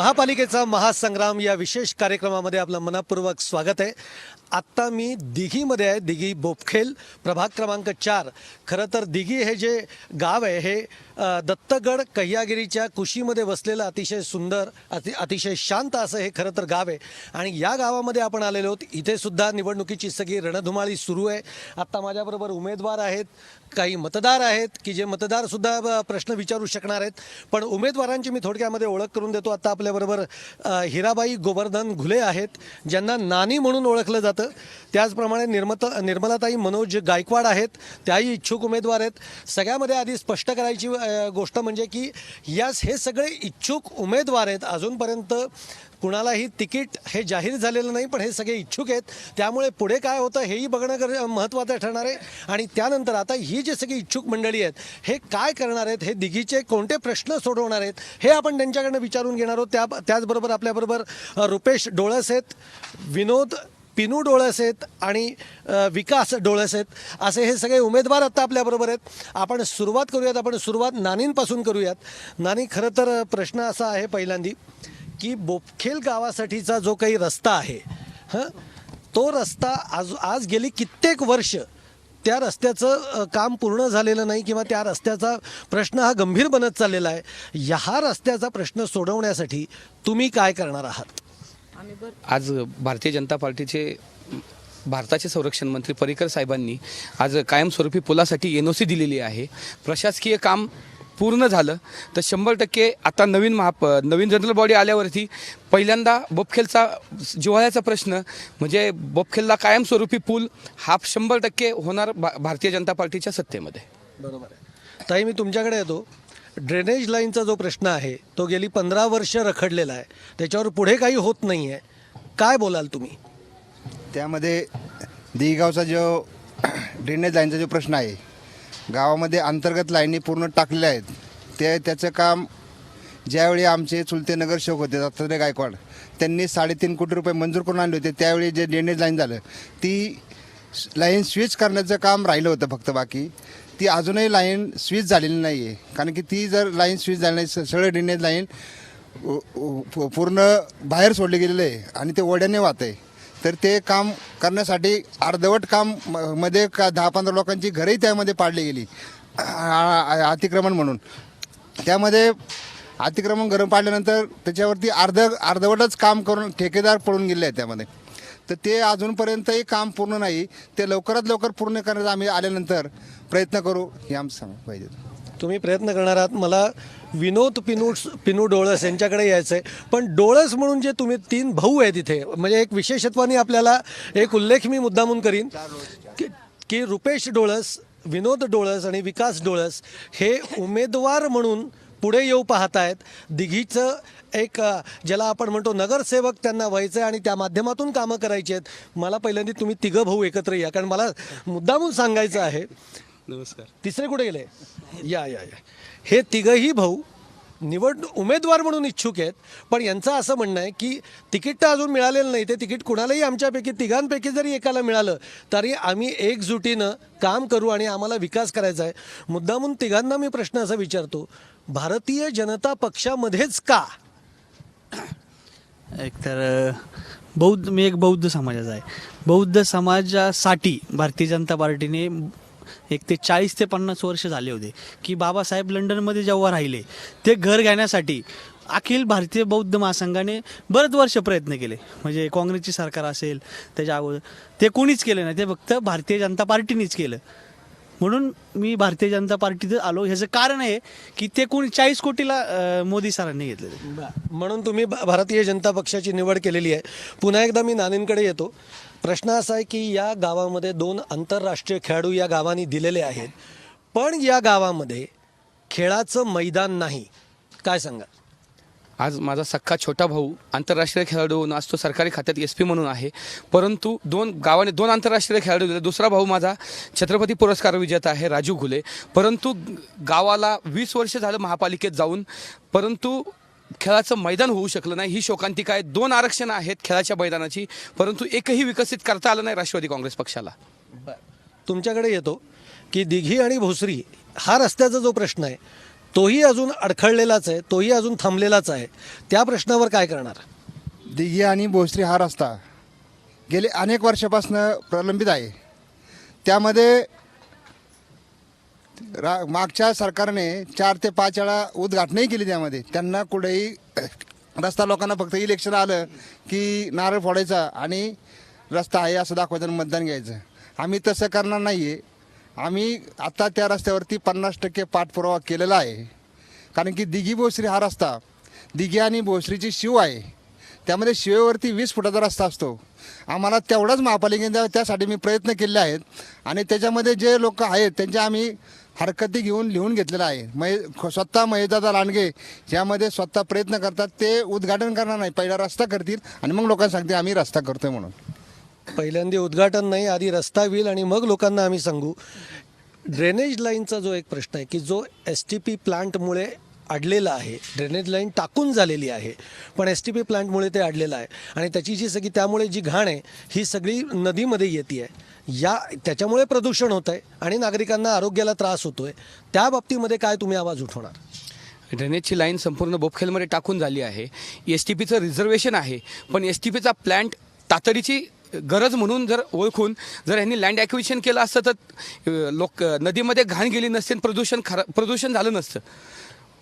महापालिकेचा महासंग्राम या विशेष कार्यक्रमामध्ये आपलं मनापूर्वक स्वागत आहे. आत्ता मी दिघीमध्ये आहे दिघी बोपखेल प्रभाग क्रमांक चार. खरं तर दिघी हे जे गाव आहे हे दत्तगड कह्यागिरीच्या कुशीमध्ये वसलेलं अतिशय सुंदर अति अतिशय शांत असं हे खरं तर गाव आहे. आणि या गावामध्ये आपण आलेलो आहोत. इथेसुद्धा निवडणुकीची सगळी रणधुमाळी सुरू आहे. आत्ता माझ्याबरोबर उमेदवार आहेत काही मतदार आहेत की जे मतदारसुद्धा प्रश्न विचारू शकणार आहेत. पण उमेदवारांची मी थोडक्यामध्ये ओळख करून देतो. आता आपल्याबरोबर हिराबाई गोवर्धन घुले आहेत ज्यांना नानी म्हणून ओळखलं जातं. त्याचप्रमाणे निर्मत निर्मलाताई मनोज गायकवाड आहेत त्याही इच्छुक उमेदवार आहेत. सगळ्यामध्ये आधी स्पष्ट करायची गोष्ट म्हणजे की यास हे सगळे इच्छुक उमेदवार आहेत. अजूनपर्यंत कुणालाही तिकीट हे जाहीर झालेलं नाही पण हे सगळे इच्छुक आहेत. त्यामुळे पुढे काय होतं हेही बघणं गर महत्त्वाचं ठरणार आहे. आणि त्यानंतर आता ही जी सगळी इच्छुक मंडळी आहेत हे काय करणार आहेत हे दिघीचे कोणते प्रश्न सोडवणार आहेत हे आपण त्यांच्याकडनं विचारून घेणार आहोत. त्या त्याचबरोबर आपल्याबरोबर रुपेश डोळस आहेत विनोद पिनू डोळस आहेत आणि विकास डोळस आहेत असे हे सगळे उमेदवार आता आपल्याबरोबर आहेत. आपण सुरुवात करूयात आपण सुरुवात नानींपासून करूयात. नानी खरं तर प्रश्न असा आहे पहिल्यांदी. की बोपखेल गावासाठीचा जो काही रस्ता आहे हं तो रस्ता आज आज गेली कित्येक वर्ष त्या रस्त्याचं अ, काम पूर्ण झालेलं नाही किंवा त्या रस्त्याचा प्रश्न हा गंभीर बनत चाललेला आहे. ह्या रस्त्याचा प्रश्न सोडवण्यासाठी तुम्ही काय करणार आहात? आज भारतीय जनता पार्टीचे भारताचे संरक्षण मंत्री पर्रिकर साहेबांनी आज कायमस्वरूपी पुलासाठी एन ओ सी दिलेली आहे. प्रशासकीय काम पूर्ण झालं. तर शंभर टक्के आता नवीन महाप नवीन जनरल बॉडी आल्यावरती पहिल्यांदा बोपखेलचा जिव्हाळ्याचा प्रश्न म्हणजे बोपखेलला कायमस्वरूपी पूल हा शंभर टक्के होणार भा भारतीय जनता पार्टीच्या सत्तेमध्ये. बरोबर आहे. ताई मी तुमच्याकडे येतो. ड्रेनेज लाईनचा जो प्रश्न आहे तो गेली पंधरा वर्ष रखडलेला आहे. त्याच्यावर पुढे काही होत नाही आहे काय बोलाल तुम्ही? त्यामध्ये देगावचा जो ड्रेनेज लाईनचा जो प्रश्न आहे गावामध्ये अंतर्गत लाईनी पूर्ण टाकलेल्या आहेत. ते त्याचं काम ज्यावेळी आमचे चुलते नगरसेवक होते दत्तात्रय गायकवाड त्यांनी साडेतीन कोटी रुपये मंजूर करून आणले होते. त्यावेळी जे ड्रेनेज लाईन झालं ती लाईन स्विच करण्याचं काम राहिलं होतं फक्त बाकी. ती अजूनही लाईन स्विच झालेली नाही आहे कारण की ती जर लाईन स्विच झाली नाही सगळं ड्रेनेज लाईन पूर्ण बाहेर सोडले गेलेलं आहे आणि ते ओढ्याने वाहत आहे. तर ते काम करण्यासाठी अर्धवट काम म- मध्ये का दहा पंधरा लोकांची घरही त्यामध्ये पाडली गेली. अतिक्रमण म्हणून. त्यामध्ये अतिक्रमण घरं पाडल्यानंतर त्याच्यावरती अर्ध अर्धवटच काम करून ठेकेदार पडून गेले आहेत त्यामध्ये. तर ते अजूनपर्यंतही काम पूर्ण नाही. ते लवकरात लवकर पूर्ण करण्याचा आम्ही आल्यानंतर प्रयत्न करू हे आमचं सांग पाहिजे तुम्ही प्रयत्न करणार आहात. मला विनोद पिनू पिनू डोळस यांच्याकडे यायचं आहे पण डोळस म्हणून जे तुम्ही तीन भाऊ आहेत इथे म्हणजे एक विशेषत्वाने आपल्याला एक उल्लेख मी मुद्दामून करीन. की की रुपेश डोळस विनोद डोळस आणि विकास डोळस हे उमेदवार म्हणून पुढे येऊ पाहत आहेत दिघीचं एक ज्याला आपण म्हणतो नगरसेवक त्यांना व्हायचं आहे आणि त्या माध्यमातून कामं करायची आहेत. मला पहिल्यांदा तुम्ही तिघं भाऊ एकत्र या कारण मला मुद्दामून सांगायचं आहे. नमस्कार. तिसरे कुठे गेले? या या या. हे तिघही भाऊ निवड उमेदवार म्हणून इच्छुक आहेत पण यांचं असं म्हणणं आहे की तिकीट तर अजून मिळालेलं नाही ते तिकीट कुणालाही आमच्यापैकी तिघांपैकी जरी एकाला मिळालं तरी आम्ही एकजुटीनं काम करू आणि आम्हाला विकास करायचा आहे. मुद्दामून तिघांना मी प्रश्न असा विचारतो भारतीय जनता पक्षामध्येच का? एक तर बौद्ध मी एक बौद्ध समाजाचा आहे. बौद्ध समाजासाठी भारतीय जनता पार्टीने एक ते चाळीस ते पन्नास वर्ष झाले होते. की बाबासाहेब लंडनमध्ये जेव्हा राहिले ते घर घेण्यासाठी अखिल भारतीय बौद्ध महासंघाने बरेच वर्ष प्रयत्न केले. म्हणजे काँग्रेसची सरकार असेल त्याच्या अगोदर ते कोणीच केलं नाही. ते फक्त भारतीय जनता पार्टीनेच केलं. म्हणून मी भारतीय जनता पार्टीत आलो. ह्याचं कारण आहे की ते कोणी चाळीस कोटीला मोदी सरांनी घेतले म्हणून तुम्ही भा- भारतीय जनता पक्षाची निवड केलेली आहे. पुन्हा एकदा मी नानींकडे येतो. प्रश्न असा आहे की या गावामध्ये दोन आंतरराष्ट्रीय खेळाडू या गावाने दिलेले आहेत. पण या गावामध्ये खेळाचं मैदान नाही. काय सांगा? आज माझा सख्खा छोटा भाऊ आंतरराष्ट्रीय खेळाडू म्हणून आज तो सरकारी खात्यात एस पी म्हणून आहे. परंतु दोन गावाने दोन आंतरराष्ट्रीय खेळाडू दिले. दुसरा भाऊ माझा छत्रपती पुरस्कार विजेता आहे राजू घुले. परंतु गावाला वीस वर्ष झालं महापालिकेत जाऊन. परंतु खेळाचं मैदान होऊ शकलं नाही. ही शोकांतिका आहे. दोन आरक्षणं आहेत खेळाच्या मैदानाची परंतु एकही विकसित करता आलं नाही राष्ट्रवादी काँग्रेस पक्षाला. तुमच्याकडे येतो की दिघी आणि भोसरी हा रस्त्याचा जो प्रश्न आहे तोही अजून अडखळलेलाच आहे तोही अजून थांबलेलाच आहे. त्या प्रश्नावर काय करणार? दिघी आणि भोसरी हा रस्ता गेले अनेक वर्षापासून प्रलंबित आहे. त्यामध्ये रा मागच्या सरकारने चार ते पाच वेळा उद्घाटनही केली त्यामध्ये. त्यांना कुठेही रस्ता लोकांना फक्त इलेक्शन आलं की नारळ फोडायचा आणि रस्ता आहे असं दाखवायचं मतदान घ्यायचं. आम्ही तसं करणार नाही आहे आम्ही आता त्या रस्त्यावरती पन्नास टक्के पाठपुरावा केलेला आहे. कारण की दिघी भोसरी हा रस्ता दिघी आणि भोसरीची शिव आहे. त्यामध्ये शिवेवरती वीस फुटाचा रस्ता असतो. आम्हाला तेवढाच महापालिकेने त्यासाठी मी प्रयत्न केले आहेत. आणि त्याच्यामध्ये जे लोक आहेत त्यांच्या आम्ही हरकती घेऊन लिहून घेतलेलं आहे. मय स्वतः महेशदादा लांडगे यामध्ये स्वतः प्रयत्न करतात ते उद्घाटन करणार नाही. पहिला रस्ता करतील आणि मग लोकांना सांगते आम्ही रस्ता करतोय म्हणून. पहिल्यांदा उद्घाटन नाही आधी रस्ता होईल आणि मग लोकांना आम्ही सांगू. ड्रेनेज लाईनचा जो एक प्रश्न आहे की जो एस टी पी प्लांटमुळे अडलेला आहे. ड्रेनेज लाईन टाकून झालेली आहे पण एस टी पी प्लांटमुळे ते अडलेलं आहे. आणि त्याची जी सगळी त्यामुळे जी घाण आहे ही सगळी नदीमध्ये येते आहे. या त्याच्यामुळे प्रदूषण होतं आहे आणि नागरिकांना आरोग्याला त्रास होतो आहे त्या बाबतीमध्ये काय तुम्ही आवाज उठवणार? ड्रेनेजची लाईन संपूर्ण बोपखेलमध्ये टाकून झाली आहे. एस टी पीचं रिझर्वेशन आहे पण एस टी पीचा प्लॅन्ट तातडीची गरज म्हणून जर ओळखून जर यांनी लँड ॲक्विशन केलं असतं तर लोक नदीमध्ये घाण गेली नसते आणि प्रदूषण खरा प्रदूषण झालं नसतं.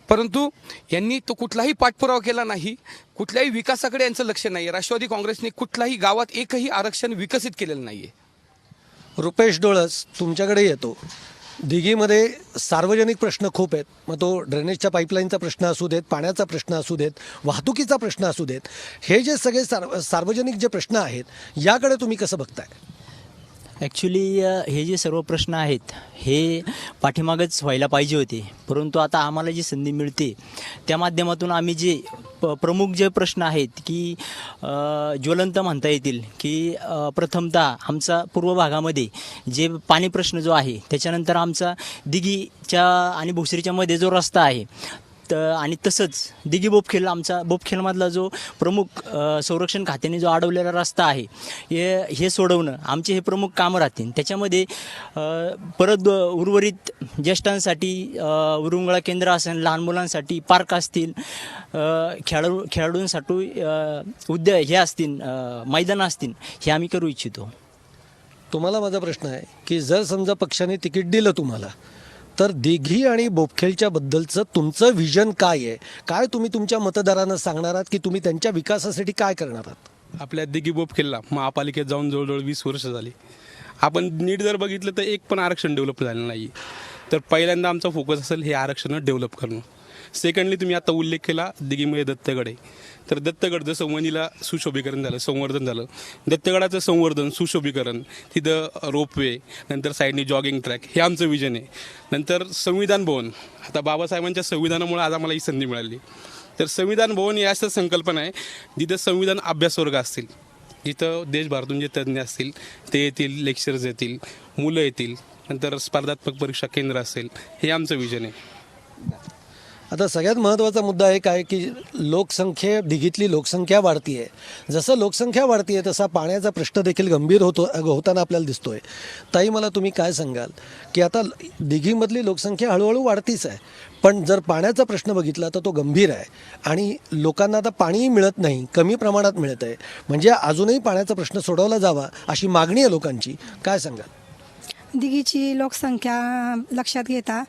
परंतु यांनी तो कुठलाही पाठपुरावा केला नाही कुठल्याही विकासाकडे यांचं लक्ष नाही आहे राष्ट्रवादी काँग्रेसने कुठलाही गावात एकही आरक्षण विकसित केलेलं नाही आहे रुपेश डोळस तुमच्याकडे येतो. दिघीमध्ये सार्वजनिक प्रश्न खूप आहेत. मग तो ड्रेनेजच्या पाईपलाईनचा प्रश्न असू देत पाण्याचा प्रश्न असू देत वाहतुकीचा प्रश्न असू देत. हे जे सगळे सार्व सार्वजनिक जे प्रश्न आहेत याकडे तुम्ही कसं बघताय? ॲक्च्युली हे जे सर्व प्रश्न आहेत हे पाठीमागच व्हायला पाहिजे होते. परंतु आता आम्हाला जी संधी मिळते त्या माध्यमातून आम्ही जे प प्रमुख जे प्रश्न आहेत की ज्वलंत म्हणता येतील की प्रथमतः आमचा पूर्व भागामध्ये जे पाणी प्रश्न जो आहे त्याच्यानंतर आमचा दिघीच्या आणि भोसरीच्यामध्ये जो रस्ता आहे त आणि तसंच दिघी बोपखेल आमचा बोपखेलमधला जो प्रमुख संरक्षण खात्याने जो अडवलेला रस्ता आहे हे हे सोडवणं आमचे हे प्रमुख कामं राहतील. त्याच्यामध्ये परत उर्वरित ज्येष्ठांसाठी उरुंगळा केंद्र असेल लहान मुलांसाठी पार्क असतील खेळाडू खेळाडूंसाठी उद्या हे असतील मैदान मैदानं असतील हे आम्ही करू इच्छितो. तुम्हाला माझा प्रश्न आहे की जर समजा पक्षाने तिकीट दिलं तुम्हाला तर दिघी आणि बोपखेलच्या बद्दलचं तुमचं व्हिजन काय आहे? काय तुम्ही तुमच्या मतदारांना सांगणार आहात की तुम्ही त्यांच्या विकासासाठी काय करणार आहात? आपल्या दिघी बोपखेलला महापालिकेत जाऊन जवळजवळ वीस वर्ष झाली. आपण नीट जर बघितलं तर एक पण आरक्षण डेव्हलप झालं नाही तर पहिल्यांदा आमचा फोकस असेल हे आरक्षण डेव्हलप करणं. सेकंडली तुम्ही आता उल्लेख केला दिगीमय दत्तगड. आहे तर दत्तगड जसं वणीला सुशोभीकरण झालं संवर्धन झालं. दत्तगडाचं संवर्धन सुशोभीकरण तिथं रोपवे नंतर साईडनी जॉगिंग ट्रॅक हे आमचं विजन आहे. नंतर संविधान भवन. आता बाबासाहेबांच्या संविधानामुळे आज आम्हाला ही संधी मिळाली. तर संविधान भवन ही असं संकल्पना आहे जिथं संविधान अभ्यास वर्ग असतील जिथं देशभरातून जे तज्ज्ञ असतील ते येतील लेक्चर्स येतील मुलं येतील नंतर स्पर्धात्मक परीक्षा केंद्र असेल हे आमचं विजन आहे. आता सगळ्यात महत्त्वाचा मुद्दा एक आहे की लोकसंख्ये दिघीतली लोकसंख्या वाढती आहे जसं लोकसंख्या वाढती आहे तसा पाण्याचा प्रश्न देखील गंभीर होतो होताना आपल्याला दिसतोय. ताई मला तुम्ही काय सांगाल? की आता दिघीमधली लोकसंख्या हळूहळू वाढतीच आहे. पण जर पाण्याचा प्रश्न बघितला तर तो गंभीर आहे. आणि लोकांना आता पाणीही मिळत नाही कमी प्रमाणात मिळत आहे म्हणजे अजूनही पाण्याचा प्रश्न सोडवला जावा अशी मागणी आहे लोकांची. काय सांगाल? दिघीची लोकसंख्या लक्षात घेता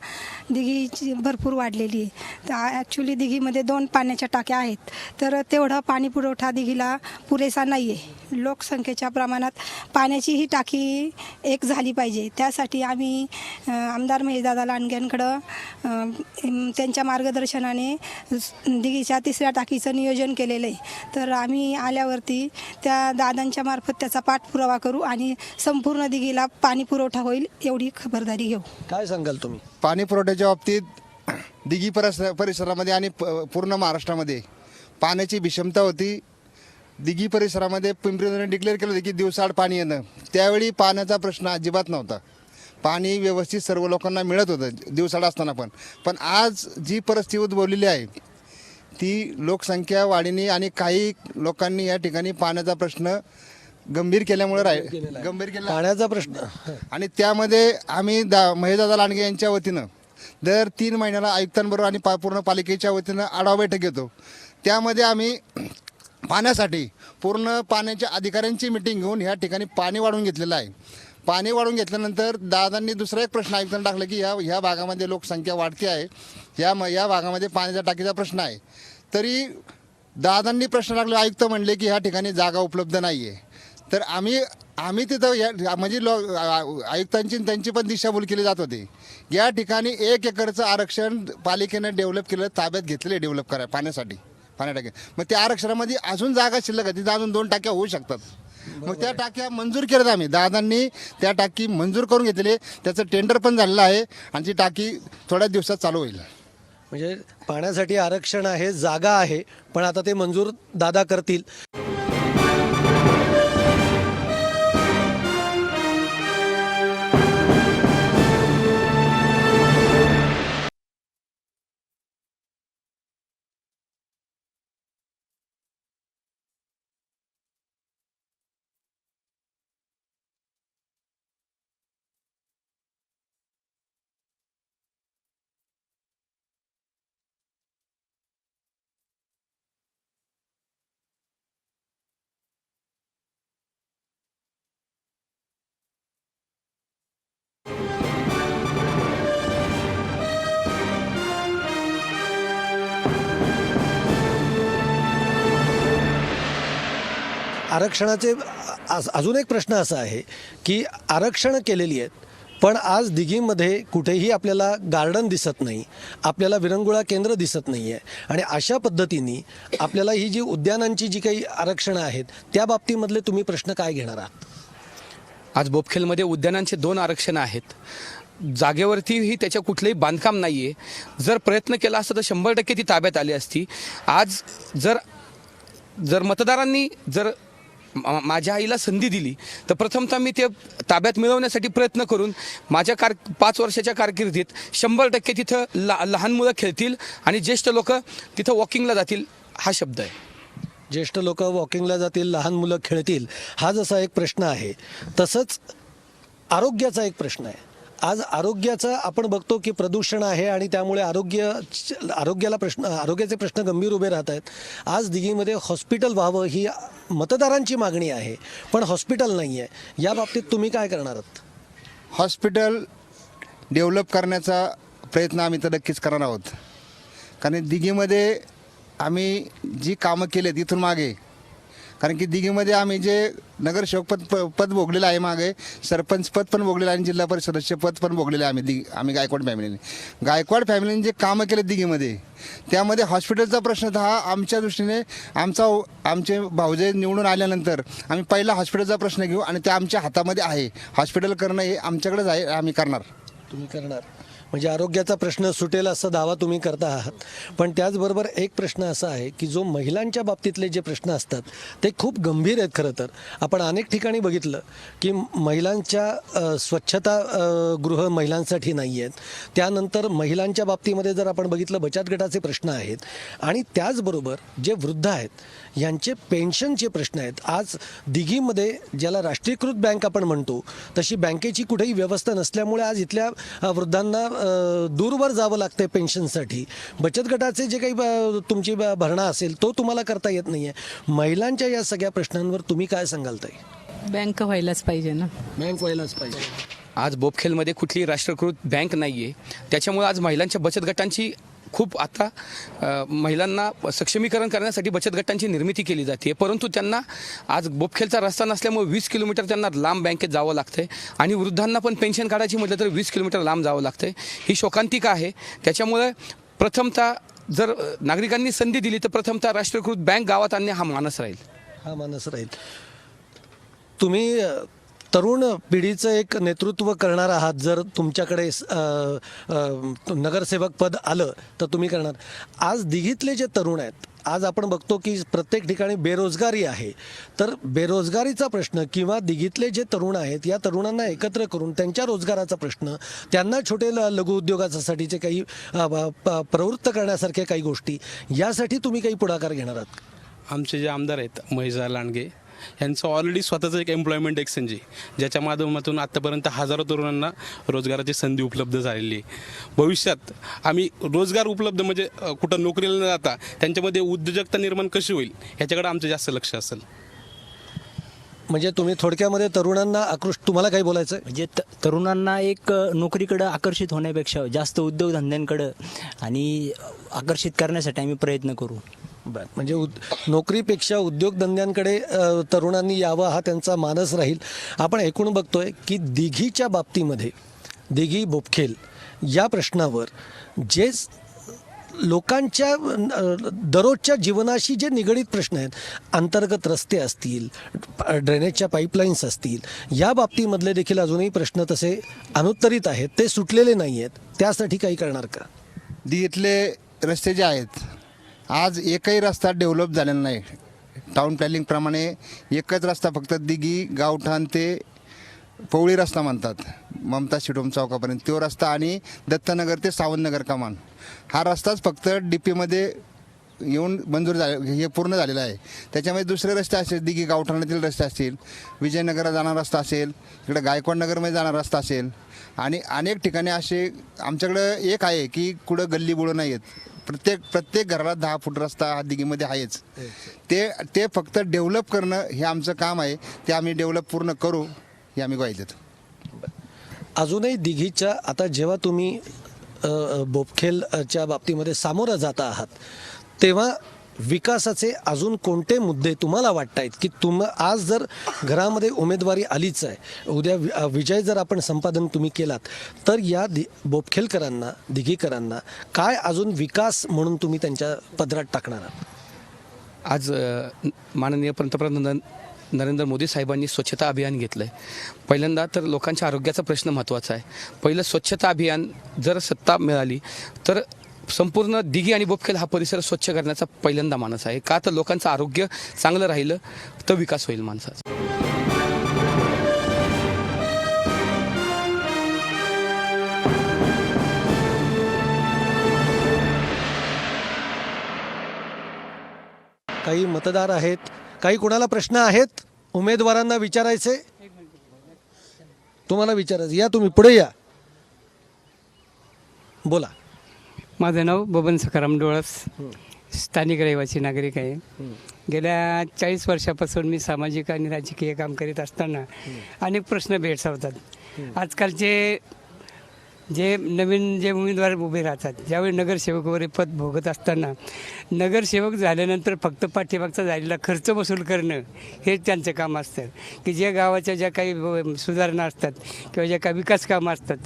दिघीची भरपूर वाढलेली आहे. तर ॲक्च्युली दिघीमध्ये दोन पाण्याच्या टाक्या आहेत. तर तेवढा पाणी पुरवठा दिघीला पुरेसा नाही आहे लोकसंख्येच्या प्रमाणात पाण्याची ही टाकी एक झाली पाहिजे. त्यासाठी आम्ही आमदार महेशदादा लांडग्यांकडं त्यांच्या मार्गदर्शनाने दिघीच्या तिसऱ्या टाकीचं नियोजन केलेलं आहे. तर आम्ही आल्यावरती त्या दादांच्या मार्फत त्याचा पाठपुरावा करू आणि संपूर्ण दिघीला पाणी पुरवठा होईल एवढी खबरदारी घेऊ. काय सांगाल तुम्ही? पाणी पुरवठ्याच्या बाबतीत दिघी परिसर परिसरामध्ये आणि प- पूर्ण महाराष्ट्रामध्ये पाण्याची विषमता होती. दिघी परिसरामध्ये पिंपरी डिक्लेअर केलं होतं की दिवसाआड पाणी येणं. त्यावेळी पाण्याचा प्रश्न अजिबात नव्हता. पाणी व्यवस्थित सर्व लोकांना मिळत होतं दिवसाआड असताना पण. पण आज जी परिस्थिती उद्भवलेली आहे ती लोकसंख्या वाढीने आणि काही लोकांनी या ठिकाणी पाण्याचा प्रश्न गंभीर केल्यामुळे राहील गंभीर केला पाण्याचा प्रश्न. आणि त्यामध्ये आम्ही दा महेशदादा लांडगे यांच्या वतीनं दर तीन महिन्याला आयुक्तांबरोबर आणि पा पूर्ण पालिकेच्या वतीनं आढावा बैठक घेतो. त्यामध्ये आम्ही पाण्यासाठी पूर्ण पाण्याच्या अधिकाऱ्यांची मिटिंग घेऊन ह्या ठिकाणी पाणी वाढवून घेतलेलं आहे. पाणी वाढवून घेतल्यानंतर दादांनी दुसरा एक प्रश्न आयुक्तांना टाकला की ह्या ह्या भागामध्ये लोकसंख्या वाढती आहे. या म या भागामध्ये पाण्याच्या टाकीचा प्रश्न आहे. तरी दादांनी प्रश्न टाकला आयुक्त म्हणले की ह्या ठिकाणी जागा उपलब्ध नाही आहे तर आम्ही आम्ही तिथं या म्हणजे लो आयुक्तांची त्यांची पण दिशाभूल केली जात होती. या ठिकाणी एक एकरचं आरक्षण पालिकेनं डेव्हलप केलं ताब्यात घेतलेले डेव्हलप कराय पाण्यासाठी पाण्या टाक्या. मग त्या आरक्षणामध्ये अजून जागा शिल्लक आहे तिथं अजून दोन टाक्या होऊ शकतात. मग त्या टाक्या मंजूर केल्यात आम्ही. दादांनी त्या टाकी मंजूर करून घेतलेली त्याचं टेंडर पण झालेलं आहे आणि ती टाकी थोड्या दिवसात चालू होईल. म्हणजे पाण्यासाठी आरक्षण आहे जागा आहे पण आता ते मंजूर दादा करतील. आरक्षणाचे आज- अजून एक प्रश्न असा आहे की आरक्षण केलेली आहेत पण आज दिघीमध्ये कुठेही आपल्याला गार्डन दिसत नाही आपल्याला विरंगुळा केंद्र दिसत नाही आहे आणि अशा पद्धतीने आपल्याला ही जी उद्यानांची जी काही आरक्षणं आहेत त्या बाबतीमधले तुम्ही प्रश्न काय घेणार आहात? आज बोपखेलमध्ये उद्यानांचे दोन आरक्षण आहेत. जागेवरतीही त्याच्या कुठलंही बांधकाम नाही आहे जर प्रयत्न केला असता तर शंभर टक्के ती ताब्यात आली असती. आज जर जर मतदारांनी जर मा- माझ्या आईला संधी दिली. तर प्रथमतः मी ते ताब्यात मिळवण्यासाठी प्रयत्न करून माझ्या कार पाच वर्षाच्या कारकिर्दीत शंभर टक्के तिथं ला लहान मुलं खेळतील आणि ज्येष्ठ लोक तिथं वॉकिंगला जातील हा शब्द आहे. ज्येष्ठ लोक वॉकिंगला जातील लहान मुलं खेळतील हा जसा एक प्रश्न आहे तसंच आरोग्याचा एक प्रश्न आहे. आज आरोग्याचं आपण बघतो की प्रदूषण आहे आणि त्यामुळे आरोग्य आरोग्याला प्रश्न आरोग्याचे प्रश्न गंभीर उभे राहत आहेत. आज दिघीमध्ये हॉस्पिटल व्हावं ही मतदारांची मागणी आहे पण हॉस्पिटल नाही आहे या बाबतीत तुम्ही काय करणार आहात? हॉस्पिटल डेव्हलप करण्याचा प्रयत्न आम्ही तर नक्कीच करणार आहोत. कारण दिघीमध्ये आम्ही जी कामं केलेत तिथून मागे कारण की दिघीमध्ये आम्ही जे नगरसेवक पद प- पद भोगलेलं आहे मागे सरपंच पद पण भोगलेलं आहे आणि जिल्हा परिषद सदस्य पद पण भोगलेलं आहे आम्ही दिघी आम्ही गायकवाड फॅमिलीने गायकवाड फॅमिलीने जे कामं केले दिघीमध्ये त्यामध्ये हॉस्पिटलचा प्रश्न तर हा आमच्या दृष्टीने आमचा आमचे भाऊजे निवडून आल्यानंतर आम्ही पहिला हॉस्पिटलचा प्रश्न घेऊ आणि ते आमच्या हातामध्ये आहे. हॉस्पिटल करणं हे आमच्याकडेच आहे आम्ही करणार. तुम्ही करणार. म्हणजे आरोग्याचा प्रश्न सुटेल असा दावा तुम्ही करता आहात. पण त्याचबरोबर एक प्रश्न असा आहे की जो महिलांच्या बाबतीतले जे प्रश्न असतात ते खूप गंभीर आहेत खरं तर. आपण अनेक ठिकाणी बघितलं की महिलांच्या स्वच्छता गृह महिलांसाठी नाही आहेत त्यानंतर महिलांच्या बाबतीमध्ये जर आपण बघितलं बचत गटाचे प्रश्न आहेत आणि त्याचबरोबर जे वृद्ध आहेत यांचे पेन्शनचे प्रश्न आहेत. आज दिघीमध्ये ज्याला राष्ट्रीयकृत बँक आपण म्हणतो तशी बँकेची कुठेही व्यवस्था नसल्यामुळे आज इथल्या वृद्धांना दूरवर जावं लागतंय पेन्शनसाठी. बचत गटाचे जे काही ब- तुमची ब- भरणा असेल तो तुम्हाला करता येत नाही आहे महिलांच्या या सगळ्या प्रश्नांवर तुम्ही काय सांगाल ताई बँक व्हायलाच पाहिजे ना. बँक व्हायलाच पाहिजे. आज बोपखेलमध्ये कुठलीही राष्ट्रीयकृत बँक नाही आहे त्याच्यामुळे आज महिलांच्या बचत गटांची खूप आता महिलांना सक्षमीकरण करण्यासाठी बचत गटांची निर्मिती केली जाते. परंतु त्यांना आज बोपखेलचा रस्ता नसल्यामुळे वीस किलोमीटर त्यांना लांब बँकेत जावं लागतंय. आणि वृद्धांना पण पेन्शन काढायची म्हटलं तर वीस किलोमीटर लांब जावं लागतंय. ही शोकांतिका आहे. त्याच्यामुळे प्रथमतः जर नागरिकांनी संधी दिली तर प्रथमतः राष्ट्रीयकृत बँक गावात आणणे हा मानस राहील. हा मानस राहील. तुम्ही तरुण पिढीचं एक नेतृत्व करणार आहात. जर तुमच्याकडे नगरसेवक पद आलं तर तुम्ही करणार. आज दिघीतले जे तरुण आहेत आज आपण बघतो की प्रत्येक ठिकाणी बेरोजगारी आहे. तर बेरोजगारीचा प्रश्न किंवा दिघीतले जे तरुण आहेत या तरुणांना एकत्र करून त्यांच्या रोजगाराचा प्रश्न त्यांना छोटे ल- लघु उद्योगासाठीचे काही प- प्रवृत्त करण्यासारख्या काही गोष्टी यासाठी तुम्ही काही पुढाकार घेणार आहात आमचे जे आमदार आहेत महिजा लांडगे यांचं ऑलरेडी स्वतःचं एक एम्प्लॉयमेंट एक्सचेंज आहे ज्याच्या माध्यमातून आत्तापर्यंत हजारो तरुणांना रोजगाराची संधी उपलब्ध झालेली आहे. भविष्यात आम्ही रोजगार उपलब्ध म्हणजे कुठं नोकरीला न जाता त्यांच्यामध्ये उद्योजकता निर्माण कशी होईल ह्याच्याकडे आमचं जास्त लक्ष असेल. म्हणजे तुम्ही थोडक्यामध्ये तरुणांना आकृष्ट तुम्हाला काही बोलायचं आहे म्हणजे त तरुणांना एक नोकरीकडं आकर्षित होण्यापेक्षा जास्त उद्योगधंद्यांकडं आणि आकर्षित करण्यासाठी आम्ही प्रयत्न करू. बरं. म्हणजे उद नोकरीपेक्षा उद्योगधंद्यांकडे तरुणांनी यावं हा त्यांचा मानस राहील. आपण ऐकून बघतोय की दिघीच्या बाबतीमध्ये दिघी बोपखेल या प्रश्नावर जे लोकांच्या दररोजच्या जीवनाशी जे निगडीत प्रश्न आहेत अंतर्गत रस्ते असतील ड्रेनेजच्या पाईपलाईन्स असतील या बाबतीमधले देखील अजूनही प्रश्न तसे अनुत्तरित आहेत ते सुटलेले नाही आहेत त्यासाठी काही करणार का? दिघीतले इथले रस्ते जे आहेत आज एकही रस्ता डेव्हलप झालेला नाही. टाऊन प्लॅनिंगप्रमाणे एकच रस्ता फक्त दिघी गावठाण ते पवळी रस्ता म्हणतात. ममता शिडोम चौकापर्यंत तो रस्ता आणि दत्तनगर ते सावंतनगर कमान. हा रस्ताच फक्त डी पीमध्ये येऊन मंजूर झाले हे पूर्ण झालेलं आहे. त्याच्यामध्ये दुसरे रस्ते असेल दिघी गावठाणातील रस्ते असतील विजयनगरला जाणारा रस्ता असेल इकडे गायकवाडनगरमध्ये जाणारा रस्ता असेल. आणि अनेक ठिकाणी असे आमच्याकडं एक आहे की कुठं गल्ली बुडं नाही आहेत प्रत्येक प्रत्येक घराला दहा फूट रस्ता हा दिघीमध्ये आहेच. ते ते फक्त डेव्हलप करणं हे आमचं काम आहे. ते आम्ही डेव्हलप पूर्ण करू हे आम्ही ग्वाही देतो. अजूनही दिघीच्या आता जेव्हा तुम्ही बोपखेलच्या बाबतीमध्ये सामोरं जाता आहात तेव्हा विकासाचे अजून कोणते मुद्दे तुम्हाला वाटत आहेत की तुम आज जर घरामध्ये उमेदवारी आलीच आहे उद्या वि- विजय जर आपण संपादन तुम्ही केलात तर या दि बोपखेलकरांना दिघीकरांना काय अजून विकास म्हणून तुम्ही त्यांच्या पदरात टाकणार आहात? आज माननीय पंतप्रधान नरेंद्र मोदी साहेबांनी स्वच्छता अभियान घेतलं आहे पहिल्यांदा तर लोकांच्या आरोग्याचा प्रश्न महत्त्वाचा आहे. पहिलं स्वच्छता अभियान जर सत्ता मिळाली तर संपूर्ण दिघी आणि बोपखेल हा परिसर स्वच्छ करण्याचा पहिल्यांदा मानस आहे. का तर लोकांचं आरोग्य चांगलं राहिलं तर विकास होईल माणसाचा. काही मतदार आहेत. काही कोणाला प्रश्न आहेत? उमेदवारांना विचारायचे? तुम्हाला विचारायचं. या तुम्ही पुढे या. बोला. माझं नाव बबन सखाराम डोळस. स्थानिक रहिवासी नागरिक आहे. गेल्या चाळीस वर्षापासून मी सामाजिक आणि राजकीय काम करीत असताना अनेक प्रश्न भेडसावतात. आजकालचे जे नवीन जे उमेदवार उभे राहतात ज्यावेळी नगरसेवक वगैरे पद भोगत असताना नगरसेवक झाल्यानंतर फक्त पाठीमागचा झालेला खर्च वसूल करणं हे त्यांचं काम असतं. की जे गावाच्या ज्या काही सुधारणा असतात किंवा ज्या काही विकास कामं असतात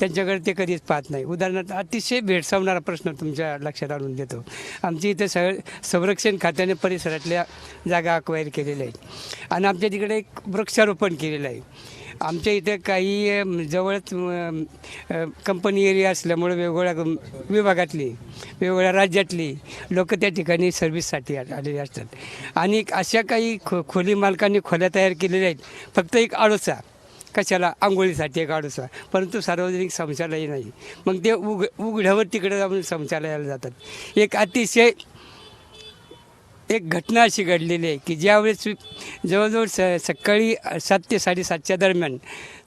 त्यांच्याकडे ते कधीच पाहत नाही. उदाहरणार्थ अतिशय भेडसावणारा प्रश्न तुमच्या लक्षात आणून देतो. आमच्या इथे स संरक्षण खात्याने परिसरातल्या जागा अक्वायर केलेल्या आहेत. आणि आमच्या तिकडे एक वृक्षारोपण केलेलं आहे. आमच्या इथं काही जवळच कंपनी एरिया असल्यामुळे वेगवेगळ्या विभागातली वेगवेगळ्या राज्यातली लोक त्या ठिकाणी सर्व्हिससाठी आ- आलेली असतात. आणि अशा काही खो खोली मालकांनी खोल्या तयार केलेल्या आहेत. फक्त एक आडोसा. कशाला? आंघोळीसाठी एक आडोसा. परंतु सार्वजनिक शौचालय नाही. मग ते उघ उघड्यावर तिकडे जाऊन शौचालयाला जातात. एक अतिशय एक घटना अशी घडलेली आहे की ज्यावेळेस जवळजवळ स सकाळी सात ते साडेसातच्या दरम्यान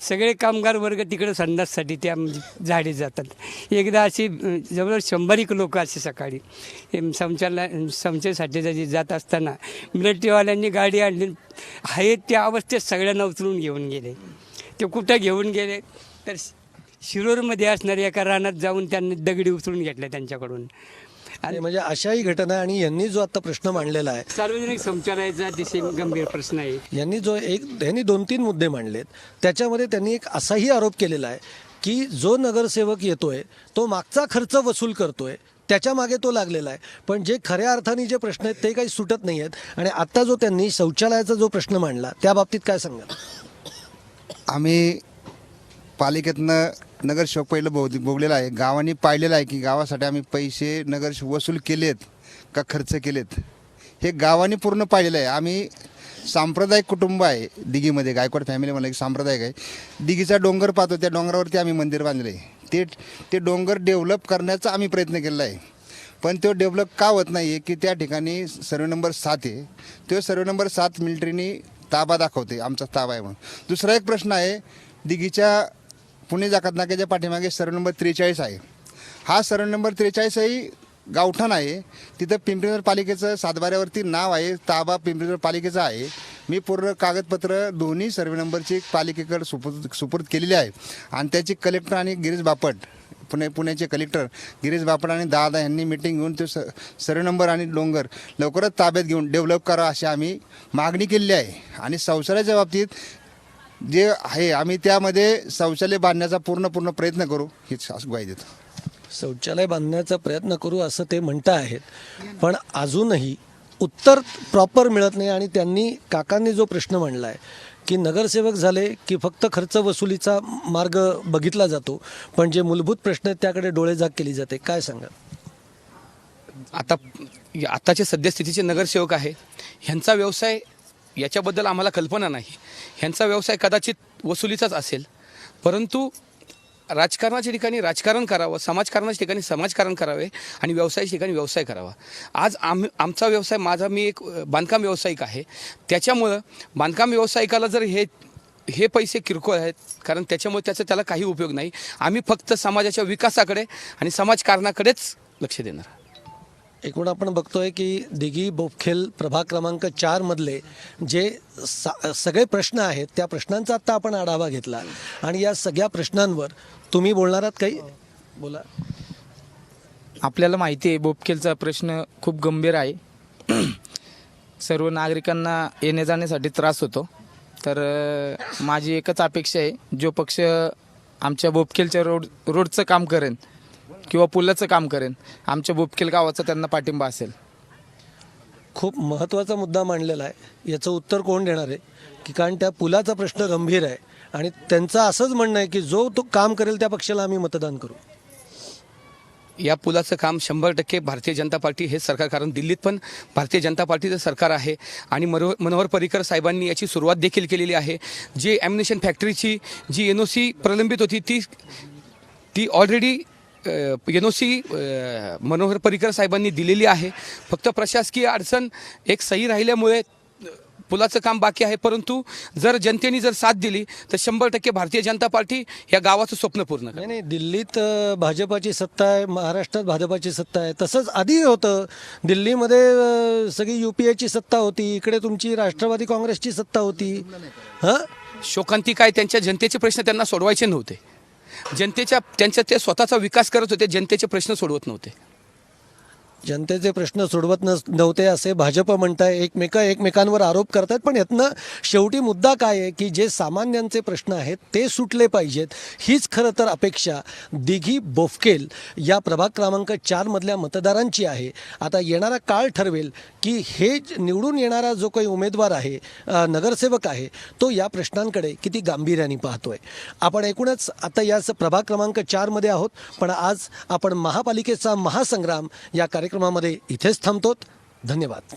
सगळे कामगार वर्ग तिकडे संडाससाठी त्या म्हणजे झाडे जातात. एकदा अशी जवळजवळ शंभर एक लोक असे सकाळी हे शौचालय शौचासाठी जरी जात असताना मिलिटरीवाल्यांनी गाडी आणली. आहे त्या अवस्थेत सगळ्यांना उचलून घेऊन गेले. ते कुठं घेऊन गेले? तर शिरोरमध्ये असणाऱ्या एका रानात जाऊन त्यांनी दगडी उचलून घेतल्या त्यांच्याकडून. आणि म्हणजे अशाही घटना आणि यांनी जो आता प्रश्न मांडलेला आहे सार्वजनिक शौचालयाचा अतिशय गंभीर प्रश्न आहे. यांनी जो एक यांनी दोन तीन मुद्दे मांडलेत. त्याच्यामध्ये त्यांनी एक असाही आरोप केलेला आहे की जो नगरसेवक येतोय तो मागचा खर्च वसूल करतोय त्याच्यामागे तो लागलेला आहे. पण जे खऱ्या अर्थाने जे प्रश्न आहेत ते काही सुटत नाही आहेत. आणि आत्ता जो त्यांनी शौचालयाचा जो प्रश्न मांडला त्या बाबतीत काय सांगाल? आम्ही पालिकेतनं नगरसेवक पहिलं भोग भोगलेलं आहे. गावाने पाहिलेलं आहे की गावासाठी आम्ही पैसे नगर वसूल केलेत का खर्च केलेत? हे गावाने पूर्ण पाहिलेलं आहे. आम्ही सांप्रदायिक कुटुंब आहे दिघीमध्ये. गायकवाड फॅमिली म्हणलं की सांप्रदायिक आहे. दिघीचा डोंगर पाहतो. त्या डोंगरावरती आम्ही मंदिर बांधले आहे ते ते डोंगर डेव्हलप करण्याचा आम्ही प्रयत्न केलेला आहे. पण तो डेव्हलप का होत नाही आहे की त्या ठिकाणी सर्वे नंबर सात आहे. तो सर्वे नंबर सात मिलिटरीनी ताबा दाखवते आमचा ताबा आहे म्हणून. दुसरा एक प्रश्न आहे दिघीच्या पुणे जाकात नाक्याच्या पाठीमागे सरळ नंबर त्रेचाळीस आहे. हा सरळ नंबर त्रेचाळीसही गावठाण आहे. तिथं पिंपरीनगर पालिकेचं सातबाऱ्यावरती नाव आहे. ताबा पिंपरीनगर पालिकेचा आहे. मी पूर्ण कागदपत्र दोन्ही सर्वे नंबरची पालिकेकडे सुपूर्द सुपूर्द केलेली आहे. आणि त्याची कलेक्टर आणि गिरीश बापट पुणे पुण्याचे कलेक्टर गिरीश बापट आणि दादा यांनी मिटिंग घेऊन ते स सर्वे नंबर आणि डोंगर लवकरच ताब्यात घेऊन डेव्हलप करा अशी आम्ही मागणी केलेली आहे. आणि संसाराच्या बाबतीत जे आहे आम्ही त्यामध्ये शौचालय बांधण्याचा पूर्ण पूर्ण प्रयत्न करू हीच ग्वाही देतो. शौचालय बांधण्याचा प्रयत्न करू असं ते म्हणत आहेत. पण अजूनही उत्तर प्रॉपर मिळत नाही आणि त्यांनी काकांनी जो प्रश्न मांडला आहे की नगरसेवक झाले की फक्त खर्च वसुलीचा मार्ग बघितला जातो पण जे मूलभूत प्रश्न आहेत त्याकडे डोळेझाक केली जाते. काय सांगा आता आताचे सद्यस्थितीचे नगरसेवक आहे. ह्यांचा व्यवसाय याच्याबद्दल आम्हाला कल्पना नाही. ह्यांचा व्यवसाय कदाचित वसुलीचाच असेल. परंतु राजकारणाच्या ठिकाणी राजकारण करावं समाजकारणाच्या ठिकाणी समाजकारण करावे आणि व्यवसायाच्या ठिकाणी व्यवसाय करावा. आज आम आमचा व्यवसाय माझा मी एक बांधकाम व्यावसायिक आहे. त्याच्यामुळं बांधकाम व्यावसायिकाला जर हे हे पैसे किरकोळ आहेत कारण त्याच्यामुळे त्याचा त्याला काही उपयोग नाही. आम्ही फक्त समाजाच्या विकासाकडे आणि समाजकारणाकडेच लक्ष देणार एकूण आपण बघतोय की दिघी बोपखेल प्रभाग क्रमांक चार मधले जे सा सगळे प्रश्न आहेत त्या प्रश्नांचा आत्ता आपण आढावा घेतला. आणि या सगळ्या प्रश्नांवर तुम्ही बोलणार आहात काही? बोला. आपल्याला माहिती आहे बोपखेलचा प्रश्न खूप गंभीर आहे. सर्व नागरिकांना येणे जाण्यासाठी त्रास होतो. तर माझी एकच अपेक्षा आहे जो पक्ष आमच्या बोपखेलच्या रोड रोडचं काम करेन किंवा पुलाचं काम करेन. आमच्या बोपखेल गावाचा त्यांना पाठिंबा असेल. खूप महत्त्वाचा मुद्दा मांडलेला आहे. याचं उत्तर कोण देणार आहे? की कारण त्या पुलाचा प्रश्न गंभीर आहे. आणि त्यांचं असंच म्हणणं आहे की जो तो काम करेल त्या पक्षाला आम्ही मतदान करू. या पुलाचं काम शंभर टक्के भारतीय जनता पार्टी हे सरकार कारण दिल्लीत पण भारतीय जनता पार्टीचं सरकार आहे. आणि मरो मनोहर पर्रिकर साहेबांनी याची सुरुवात देखील केलेली आहे. जे ॲम्युनेशन फॅक्टरीची जी एन ओ सी प्रलंबित होती ती ती already N O C Manohar Parrikar साहेबांनी दिलेली आहे. फक्त प्रशासकीय अडचण एक सही राहिल्यामुळे पुलाचं काम बाकी आहे. परंतु जर जनतेने जर साथ दिली तर शंभर टक्के भारतीय जनता पार्टी या गावाचं स्वप्न पूर्ण. नाही नाही दिल्लीत भाजपाची सत्ता आहे महाराष्ट्रात भाजपाची सत्ता आहे. तसंच आधी होतं. दिल्लीमध्ये सगळी यू पी एची सत्ता होती. इकडे तुमची राष्ट्रवादी काँग्रेसची सत्ता होती. हां शोकांती काय त्यांच्या जनतेचे प्रश्न त्यांना सोडवायचे नव्हते. जनतेच्या त्यांच्या ते स्वतःचा विकास करत होते जनतेचे प्रश्न सोडवत नव्हते. जनतेचे प्रश्न सोडवत नस नव्हते असे भाजप म्हणताय. एकमेका एकमेकांवर आरोप करतायत. पण यातनं शेवटी मुद्दा काय आहे की जे सामान्यांचे प्रश्न आहेत ते सुटले पाहिजेत. हीच खरं तर अपेक्षा दिघी बोफकेल या प्रभाग क्रमांक चारमधल्या मतदारांची आहे. आता येणारा काळ ठरवेल की हे निवडून येणारा जो काही उमेदवार आहे नगरसेवक आहे तो या प्रश्नांकडे किती गांभीर्याने पाहतोय. आपण एकूणच आता याच प्रभाग क्रमांक चारमध्ये आहोत. पण आज आपण महापालिकेचा महासंग्राम या कार्यक्रम कार्यक्रमामध्ये इथेच थांबतो धन्यवाद.